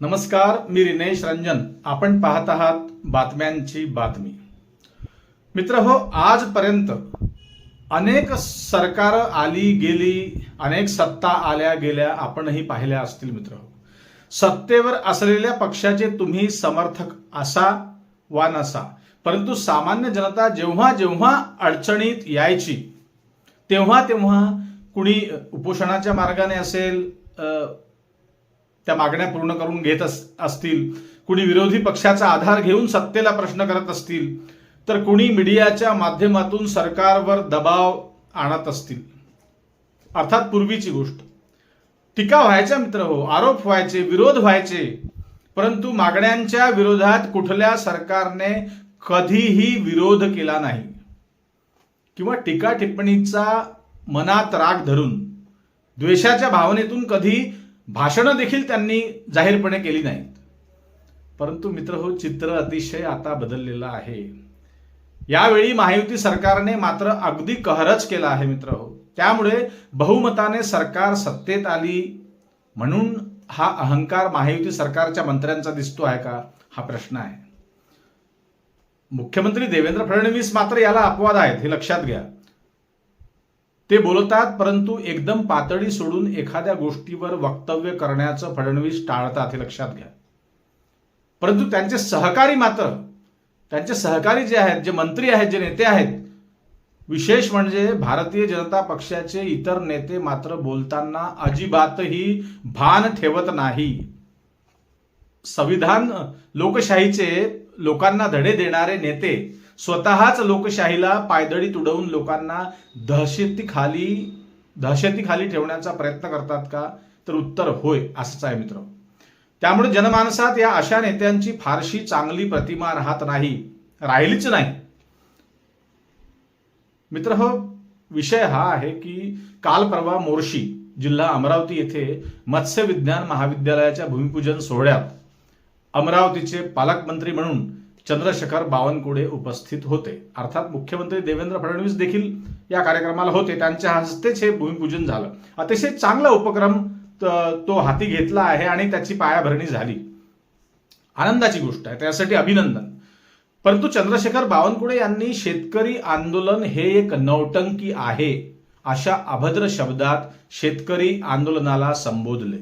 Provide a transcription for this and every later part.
नमस्कार मी रिनेश रंजन. आपण पाहत आहात बातम्यांची बातमी. मित्र हो आजपर्यंत अनेक सरकार आली गेली अनेक सत्ता आल्या गेल्या आपणही पाहिल्या असतील मित्र हो. सत्तेवर असलेल्या पक्षाचे तुम्ही समर्थक असा वा नसा परंतु सामान्य जनता जेव्हा जेव्हा अडचणीत यायची तेव्हा तेव्हा कुणी उपोषणाच्या मार्गाने असेल त्या मागण्या पूर्ण करून घेत अस- असतील. कुणी विरोधी पक्षाचा आधार घेऊन सत्तेला प्रश्न करत असतील तर कुणी मीडियाच्या माध्यमातून सरकारवर दबाव आणत असतील. अर्थात पूर्वीची गोष्ट. टीका व्हायच्या मित्र हो आरोप व्हायचे विरोध व्हायचे परंतु मागण्यांच्या विरोधात कुठल्या सरकारने कधीही विरोध केला नाही. किंवा टीका टिप्पणीचा मनात राग धरून द्वेषाच्या भावनेतून कधी भाषणं देखील त्यांनी जाहीरपणे केली नाहीत. परंतु मित्र हो चित्र अतिशय आता बदललेलं आहे. यावेळी महायुती सरकारने मात्र अगदी कहरच केला आहे मित्र हो. त्यामुळे बहुमताने सरकार सत्तेत आली म्हणून हा अहंकार महायुती सरकारच्या मंत्र्यांचा दिसतो आहे का? हा प्रश्न आहे. मुख्यमंत्री देवेंद्र फडणवीस मात्र याला अपवाद आहेत हे लक्षात घ्या. ते बोलतात परंतु एकदम पातळी सोडून एखाद्या गोष्टीवर वक्तव्य करण्याचं फडणवीस टाळतात हे लक्षात घ्या. परंतु त्यांचे सहकारी मात्र त्यांचे सहकारी जे आहेत जे मंत्री आहेत जे नेते आहेत विशेष म्हणजे भारतीय जनता पक्षाचे इतर नेते मात्र बोलताना अजिबातही भान ठेवत नाही. संविधान लोकशाहीचे लोकांना धडे देणारे नेते स्वतःच लोकशाहीला पायदळी तुडवून लोकांना दहशतीखाली दहशतीखाली ठेवण्याचा प्रयत्न करतात का? तर उत्तर होय असंच आहे मित्र. त्यामुळे जनमानसात या अशा नेत्यांची फारशी चांगली प्रतिमा राहत नाही राहिलीच नाही. मित्र हो विषय हा आहे की काल परवा मोर्शी जिल्हा अमरावती येथे मत्स्य विज्ञान महाविद्यालयाच्या भूमिपूजन सोहळ्यात अमरावतीचे पालकमंत्री म्हणून चंद्रशेखर बावनकुळे उपस्थित होते. अर्थात मुख्यमंत्री देवेंद्र फडणवीस देखील या कार्यक्रमाला होते. त्यांच्या हस्तेच हे भूमिपूजन झालं. अतिशय चांगला उपक्रम तो हाती घेतला आहे आणि त्याची पायाभरणी झाली. आनंदाची गोष्ट आहे. त्यासाठी अभिनंदन. परंतु चंद्रशेखर बावनकुळे यांनी शेतकरी आंदोलन हे एक नौटंकी आहे अशा अभद्र शब्दात शेतकरी आंदोलनाला संबोधले.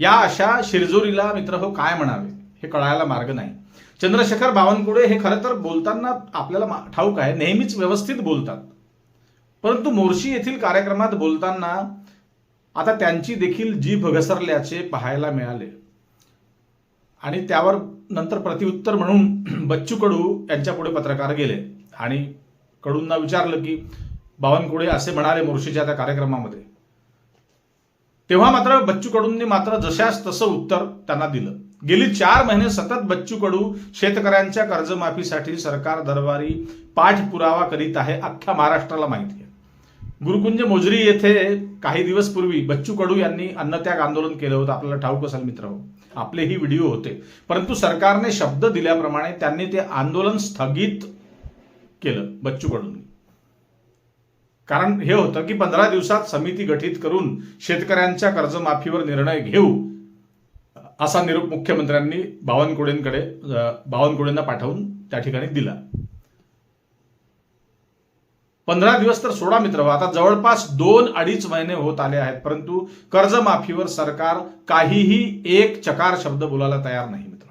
या अशा शिरजोरीला मित्र हो काय म्हणावे? हे कळायला मार्ग नाही. चंद्रशेखर बावनकुळे हे खरं तर बोलताना आपल्याला ठाऊक आहे नेहमीच व्यवस्थित बोलतात. परंतु मोर्शी येथील कार्यक्रमात बोलताना आता त्यांची देखील जीभ घसरल्याचे पाहायला मिळाले. आणि त्यावर नंतर प्रतिउत्तर म्हणून बच्चू कडू यांच्यापुढे पत्रकार गेले. आणि कडूंना विचारलं की बावनकुळे असे म्हणाले मोर्शीच्या त्या कार्यक्रमामध्ये. तेव्हा मात्र बच्चू कडूंनी मात्र जशास तसं उत्तर त्यांना दिलं. गेली चार महिने सतत बच्चू कडू शेतकऱ्यांच्या कर्जमाफीसाठी सरकार दरबारी पाठपुरावा करीत आहे अख्ख्या महाराष्ट्राला माहिती आहे. गुरुकुंज मोजरी येथे काही दिवस पूर्वी बच्चू कडू यांनी अन्नत्याग आंदोलन केलं होतं. आपल्याला ठाऊक असाल मित्र हो आपलेही व्हिडिओ होते. परंतु सरकारने शब्द दिल्याप्रमाणे त्यांनी ते आंदोलन स्थगित केलं बच्चू कडूंनी कारण हे होतं की पंधरा दिवसात समिती गठीत करून शेतकऱ्यांच्या कर्जमाफीवर निर्णय घेऊ असा निरोप मुख्यमंत्र्यांनी बावनकुळेंकडे बावनकुळेंना पाठवून त्या ठिकाणी दिला. पंधरा दिवस तर सोडा मित्र आता जवळपास दोन अडीच महिने होत आले आहेत परंतु कर्जमाफीवर सरकार काहीही एक चकार शब्द बोलायला तयार नाही मित्र.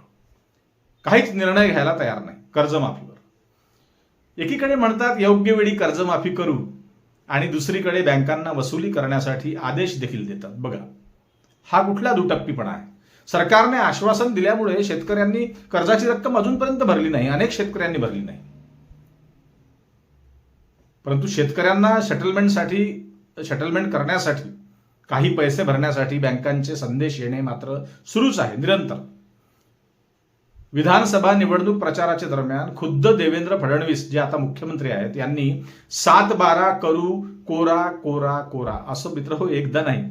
काहीच निर्णय घ्यायला तयार नाही कर्जमाफीवर. एकीकडे म्हणतात योग्य वेळी कर्जमाफी करू आणि दुसरीकडे बँकांना वसुली करण्यासाठी आदेश देखील देतात. बघा हा कुठला दुटप्पीपणा आहे? सरकारने आश्वासन दिल्यामुळे शेतकऱ्यांनी कर्जाची रक्कम अजूनपर्यंत भरली नाही. अनेक शेतकऱ्यांनी भरली नाही. परंतु शेतकऱ्यांना सेटलमेंटसाठी सेटलमेंट करण्यासाठी काही पैसे भरण्यासाठी बँकांचे संदेश येणे मात्र सुरूच आहे निरंतर. विधानसभा निवडणूक प्रचाराच्या दरम्यान खुद्द देवेंद्र फडणवीस जे आता मुख्यमंत्री आहेत यांनी सात बारा करू कोरा कोरा कोरा असं मित्र हो एकदा नाही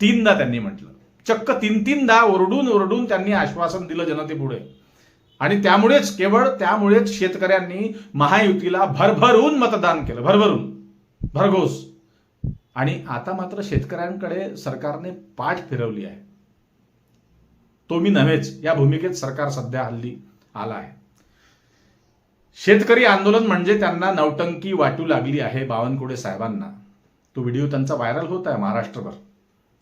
तीनदा त्यांनी म्हटलं. चक्क तीन तीनदा ओरडून ओरडून त्यांनी आश्वासन दिलं जनतेपुढे. आणि त्यामुळेच केवळ त्यामुळेच शेतकऱ्यांनी महायुतीला भरभरून मतदान केलं भरभरून भरघोस. आणि आता मात्र शेतकऱ्यांकडे सरकारने पाठ फिरवली आहे. तो मी नव्हेच या भूमिकेत सरकार सध्या हल्ली आला आहे. शेतकरी आंदोलन म्हणजे त्यांना नवटंकी वाटू लागली आहे बावनकुळे साहेबांना. तो व्हिडिओ त्यांचा व्हायरल होत आहे महाराष्ट्रभर.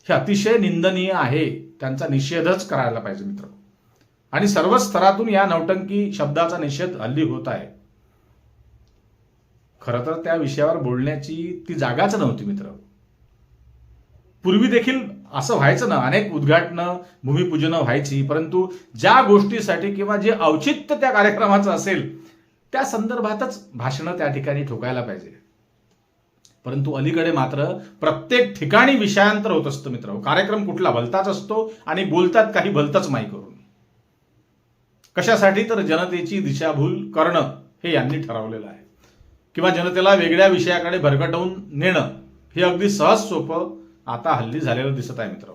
हे अतिशय निंदनीय आहे. त्यांचा निषेधच करायला पाहिजे मित्र. आणि सर्व स्तरातून या नौटंकी शब्दाचा निषेध हल्ली होत आहे. खरं तर त्या विषयावर बोलण्याची ती जागाच नव्हती मित्र. पूर्वी देखील असं व्हायचं ना अनेक उद्घाटनं भूमिपूजनं व्हायची परंतु ज्या गोष्टीसाठी किंवा जे औचित्य त्या कार्यक्रमाचं असेल त्या संदर्भातच भाषणं त्या ठिकाणी ठोकायला पाहिजे. परंतु अलीकडे मात्र प्रत्येक ठिकाणी विषयांतर होत असतं मित्र. कार्यक्रम कुठला भलताच असतो आणि बोलतात काही भलतच माई करून. कशासाठी तर जनतेची दिशाभूल करणं हे यांनी ठरवलेलं आहे. किंवा जनतेला वेगळ्या विषयाकडे भरकटवून नेणं हे अगदी सहज सोपं आता हल्ली झालेलं दिसत आहे मित्र.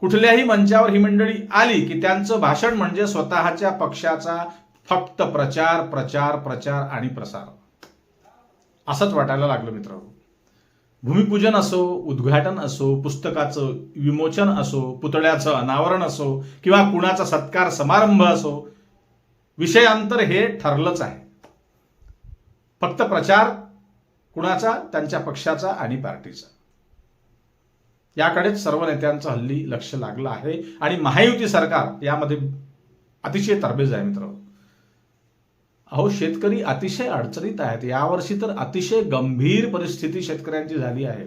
कुठल्याही मंचावर ही मंडळी आली की त्यांचं भाषण म्हणजे स्वतःच्या पक्षाचा फक्त प्रचार प्रचार प्रचार आणि प्रसार. असंच वाटायला लागलं मित्रांनो. भूमिपूजन असो उद्घाटन असो पुस्तकाचं विमोचन असो पुतळ्याचं अनावरण असो किंवा कुणाचा सत्कार समारंभ असो विषयांतर हे ठरलंच आहे. फक्त प्रचार कुणाचा? त्यांच्या पक्षाचा आणि पार्टीचा. याकडेच सर्व नेत्यांचं हल्ली लक्ष लागलं आहे. आणि महायुती सरकार यामध्ये अतिशय तरबेज आहे मित्रांनो. अहो शेतकरी अतिशय अडचणीत आहेत. यावर्षी तर अतिशय गंभीर परिस्थिती शेतकऱ्यांची झाली आहे.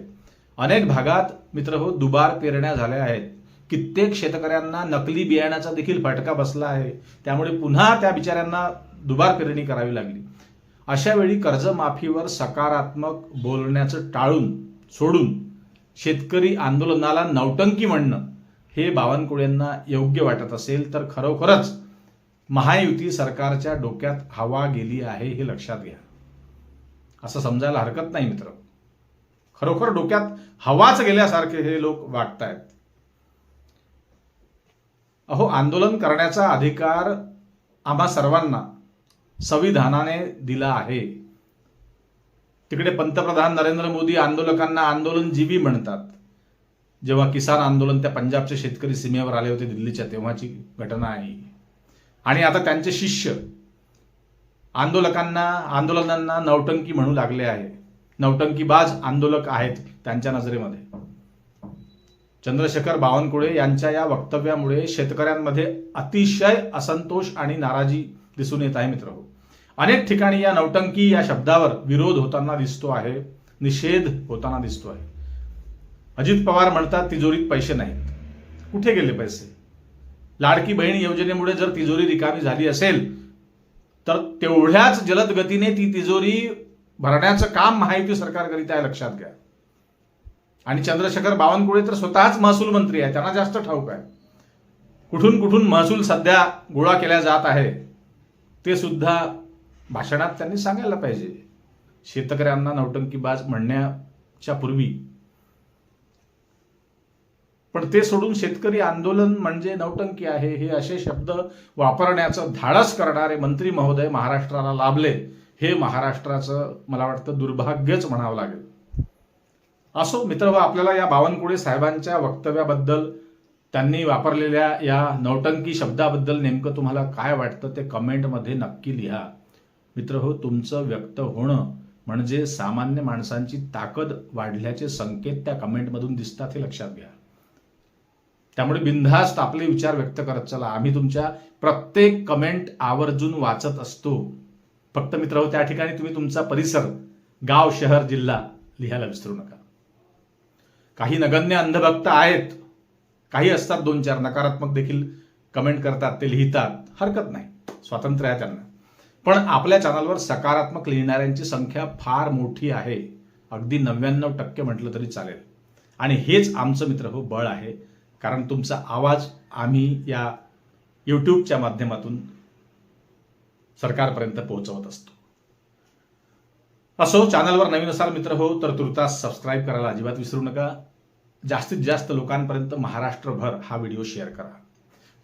अनेक भागात मित्र हो दुबार पेरण्या झाल्या आहेत. कित्येक शेतकऱ्यांना नकली बियाण्याचा देखील फटका बसला आहे. त्यामुळे पुन्हा त्या बिचाऱ्यांना दुबार पेरणी करावी लागली. अशा वेळी कर्जमाफीवर सकारात्मक बोलण्याचं टाळून सोडून शेतकरी आंदोलनाला नौटंकी म्हणणं हे बावनकुळेंना योग्य वाटत असेल तर खरोखरच महायुती सरकारच्या डोक्यात हवा गेली आहे हे लक्षात घ्या. असं समजायला हरकत नाही मित्र. खरोखर डोक्यात हवाच गेल्यासारखे हे लोक वाटतायत अहो आंदोलन करण्याचा अधिकार आम्हा सर्वांना संविधानाने दिला आहे. तिकडे पंतप्रधान नरेंद्र मोदी आंदोलकांना आंदोलन जीवी म्हणतात. जेव्हा किसान आंदोलन त्या पंजाबचे शेतकरी सीमेवर आले होते दिल्लीच्या तेव्हाची घटना आहे आणि आता त्यांचे शिष्य आंदोलकांना आंदोलनांना नौटंकी म्हणू लागले आहे. नौटंकीबाज आंदोलक आहेत त्यांच्या नजरेमध्ये. चंद्रशेखर बावनकुळे यांच्या या वक्तव्यामुळे शेतकऱ्यांमध्ये अतिशय असंतोष आणि नाराजी दिसून येत आहे मित्र अनेक ठिकाणी या नौटंकी या शब्दावर विरोध होताना दिसतो आहे निषेध होताना दिसतो आहे. अजित पवार म्हणतात तिजोरीत पैसे नाहीत. कुठे गेले पैसे? लाडकी बहीण योजनेमुळे जर तिजोरी रिकामी झाली असेल तर तेवढ्याच जलद गतीने ती तिजोरी भरण्याचं काम महायुती सरकार करीत आहे लक्षात घ्या. आणि चंद्रशेखर बावनकुळे तर स्वतःच महसूल मंत्री आहे त्यांना जास्त ठाऊक आहे. कुठून कुठून महसूल सध्या गोळा केला जात आहे ते सुद्धा भाषणात त्यांनी सांगायला पाहिजे. शेतकऱ्यांना नौटंकीबाज म्हणण्याच्या पूर्वी पण ते सोडून शेतकरी आंदोलन म्हणजे नौटंकी आहे हे असे शब्द वापरण्याचं धाडस करणारे मंत्री महोदय महाराष्ट्राला लाभले हे महाराष्ट्राचं मला वाटतं दुर्भाग्यच म्हणावं लागेल. असो मित्र हो, आपल्याला या बावनकुळे साहेबांच्या वक्तव्याबद्दल त्यांनी वापरलेल्या या नौटंकी शब्दाबद्दल नेमकं तुम्हाला काय वाटतं ते कमेंटमध्ये नक्की लिहा. मित्र हो तुमचं व्यक्त होणं म्हणजे सामान्य माणसांची ताकद वाढल्याचे संकेत त्या कमेंटमधून दिसतात हे लक्षात घ्या. त्यामुळे बिनधास्त आपले विचार व्यक्त करत चला. आम्ही तुमच्या प्रत्येक कमेंट आवर्जून वाचत असतो. फक्त मित्र हो त्या ठिकाणी तुम्ही तुमचा परिसर गाव शहर जिल्हा लिहायला विसरू नका. काही नगण्य अंधभक्त आहेत. काही असतात दोन चार. नकारात्मक देखील कमेंट करतात ते लिहितात. हरकत नाही. स्वातंत्र्य आहे त्यांना. पण आपल्या चॅनलवर सकारात्मक लिहिणाऱ्यांची संख्या फार मोठी आहे. अगदी नव्याण्णव टक्के म्हटलं तरी चालेल. आणि हेच आमचं मित्र हो बळ आहे. कारण तुमचा आवाज आम्ही या यूट्यूबच्या माध्यमातून सरकारपर्यंत पोहोचवत असतो. असो चॅनलवर नवीन असाल मित्र हो तर तुर्तास सबस्क्राईब करायला अजिबात विसरू नका. जास्तीत जास्त लोकांपर्यंत महाराष्ट्रभर हा व्हिडिओ शेअर करा.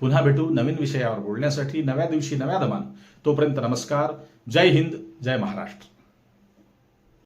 पुन्हा भेटू नवीन विषयावर बोलण्यासाठी नव्या दिवशी नव्या दमान तोपर्यंत नमस्कार. जय हिंद जय महाराष्ट्र.